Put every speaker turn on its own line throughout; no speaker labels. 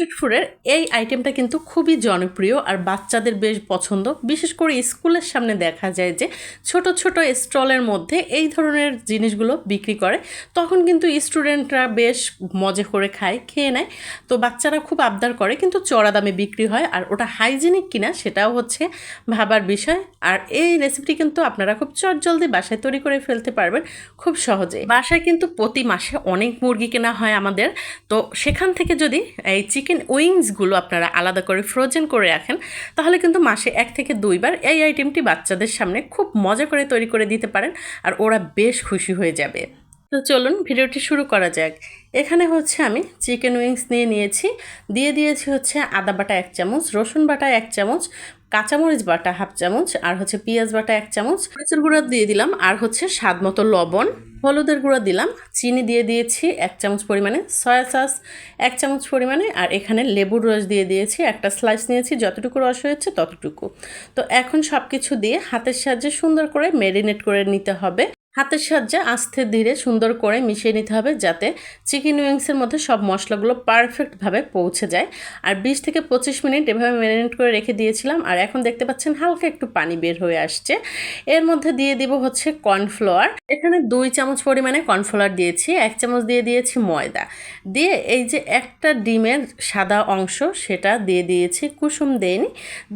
Street ফুডের এই আইটেমটা কিন্তু খুবই জনপ্রিয় আর বাচ্চাদের বেশ পছন্দ। বিশেষ করে স্কুলের সামনে দেখা যায় যে ছোট ছোট স্টলের মধ্যে এই ধরনের জিনিসগুলো বিক্রি করে। তখন কিন্তু স্টুডেন্টরা বেশ মজা করে খায়, খেয়ে নেয়। তো বাচ্চারা খুব আবদার করে কিন্তু চড়া দামে বিক্রি হয় আর ওটা হাইজিনিক কিনা সেটাও হচ্ছে ভাবার বিষয়। আর এই রেসিপিটি কিন্তু আপনারা খুব চটজলদি বাসায় তৈরি করে ফেলতে পারবেন খুব সহজে। বাসায় কিন্তু প্রতি মাসে অনেক মুরগি কেনা হয় আমাদের। তো সেখান থেকে যদি এই চিকেন উইংসগুলো আপনারা আলাদা করে ফ্রোজেন করে রাখেন, তাহলে কিন্তু মাসে এক থেকে দুইবার এই আইটেমটি বাচ্চাদের সামনে খুব মজা করে তৈরি করে দিতে পারেন আর ওরা বেশ খুশি হয়ে যাবে। তো চলুন ভিডিওটি শুরু করা যাক। এখানে হচ্ছে আমি চিকেন উইংস নিয়ে নিয়েছি, দিয়ে দিয়েছি হচ্ছে আদা বাটা এক চামচ, রসুন বাটা এক চামচ কাঁচামরিচ বাটা হাফ চামচ, আর হচ্ছে পেঁয়াজ বাটা এক চামচ, মরিচের গুঁড়া দিয়ে দিলাম, আর হচ্ছে স্বাদ মতো লবণ, হলুদের গুঁড়া দিলাম, চিনি দিয়ে দিয়েছি এক চামচ পরিমাণে, সয়া সস এক চামচ পরিমাণে, আর এখানে লেবুর রস দিয়ে দিয়েছি, একটা স্লাইস নিয়েছি, যতটুকু রস হয়েছে ততটুকু। তো এখন সব কিছু দিয়ে হাতের সাহায্যে সুন্দর করে মেরিনেট করে নিতে হবে। হাতের সাহায্যে আস্তে ধীরে সুন্দর করে মিশিয়ে নিতে হবে যাতে চিকেন উইংসের মধ্যে সব মশলাগুলো পারফেক্টভাবে পৌঁছে যায়। আর বিশ থেকে পঁচিশ মিনিট এভাবে ম্যারিনেট করে রেখে দিয়েছিলাম আর এখন দেখতে পাচ্ছেন হালকা একটু পানি বের হয়ে আসছে। এর মধ্যে দিয়ে দিব হচ্ছে কর্নফ্লাওয়ার এখানে দুই চামচ পরিমাণে কর্নফ্লাওয়ার দিয়েছি, এক চামচ দিয়ে দিয়েছি ময়দা। দিয়ে এই যে একটা ডিমের সাদা অংশ সেটা দিয়ে দিয়েছি কুসুম দেয়নি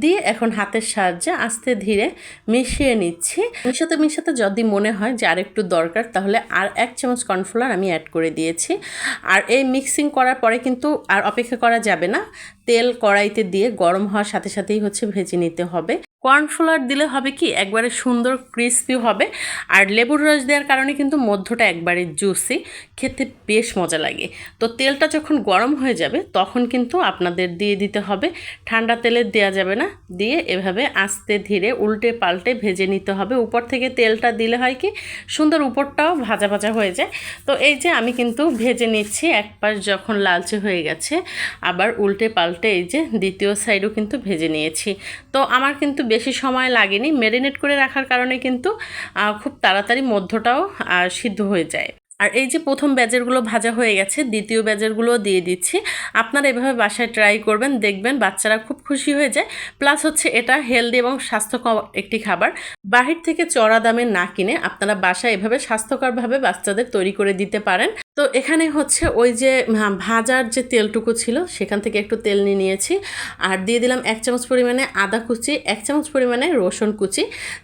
দিয়ে এখন হাতের সাহায্যে আস্তে ধীরে মিশিয়ে নিচ্ছি। মিশাতে মিশাতে যদি মনে হয় আর একটু দরকার, তাহলে আর এক চামচ কর্নফ্লাওয়ার আমি অ্যাড করে দিয়েছি। আর এই মিক্সিং করার পরে কিন্তু আর অপেক্ষা করা যাবে না। তেল কড়াইতে দিয়ে গরম হওয়ার সাথে সাথেই হচ্ছে ভেজে নিতে হবে। কর্নফ্লাওয়ার দিলে হবে কি একবারে সুন্দর ক্রিস্পি হবে। আর লেবুর রস দেওয়ার কারণে কিন্তু মধ্যটা একবারে জুসি, খেতে বেশ মজা লাগে। তো তেলটা যখন গরম হয়ে যাবে তখন কিন্তু আপনাদের দিয়ে দিতে হবে। ঠান্ডা তেলে দেওয়া যাবে না, দিয়ে এভাবে আস্তে ধীরে উল্টে পাল্টে ভেজে নিতে হবে। উপর থেকে তেলটা দিলে হয় কি সুন্দর উপরটাও ভাজা ভাজা হয়ে যায়। তো এই যে আমি কিন্তু ভেজে নিচ্ছি, এক পাশ যখন লালচে হয়ে গেছে, আবার উল্টে পাল্টে এই যে দ্বিতীয় সাইডও কিন্তু ভেজে নিয়েছি। তো আমার কিন্তু বেশি সময় লাগেনি। মেরিনেট করে রাখার কারণে কিন্তু খুব তাড়াতাড়ি মধ্যটাও সিদ্ধ হয়ে যায়। আর এই যে প্রথম ব্যাজেরগুলো ভাজা হয়ে গেছে, দ্বিতীয় ব্যাজেরগুলো দিয়ে দিচ্ছি। আপনারা এভাবে বাসায় ট্রাই করবেন, দেখবেন বাচ্চারা খুব খুশি হয়ে যায়। প্লাস হচ্ছে এটা হেলদি এবং স্বাস্থ্যকর একটি খাবার। বাহির থেকে চড়া দামে না কিনে আপনারা বাসায় এভাবে স্বাস্থ্যকরভাবে বাচ্চাদের তৈরি করে দিতে পারেন। তো এখানে হচ্ছে ওই যে ভাজার যে তেলটুকু ছিল, সেখান থেকে একটু তেল নিয়ে নিয়েছি। আর দিয়ে দিলাম এক চামচ পরিমাণে আদা কুচি, এক চামচ পরিমাণে রসুন কুচি।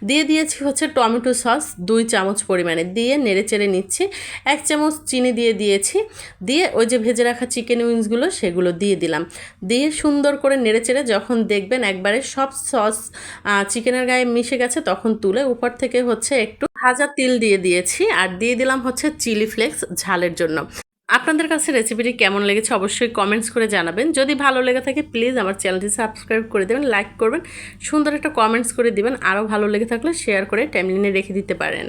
দিয়ে দিয়েছি হচ্ছে টমেটো সস, দুই চামচ পরিমাণে। দিয়ে নেড়ে চেড়ে নিচ্ছি। এক চামচ চিনি দিয়ে দিয়েছি। দিয়ে ওই যে ভেজে রাখা চিকেন উইংসগুলো সেগুলো দিয়ে দিলাম। দিয়ে সুন্দর করে নেড়ে চেড়ে যখন দেখবেন একবারে সব সস চিকেনের গায়ে মিশে গেছে, তখন তুলে উপর থেকে হচ্ছে একটু ভাজা তিল দিয়ে দিয়েছি আর দিয়ে দিলাম হচ্ছে চিলি ফ্লেক্স ঝালের জন্য। আপনাদের কাছে রেসিপিটি কেমন লেগেছে অবশ্যই কমেন্টস করে জানাবেন। যদি ভালো লেগে থাকে প্লিজ আমার চ্যানেলটি সাবস্ক্রাইব করে দেবেন, লাইক করবেন, সুন্দর একটা কমেন্টস করে দিবেন, আরও ভালো লেগে থাকলে শেয়ার করে টাইমলিনে রেখে দিতে পারেন।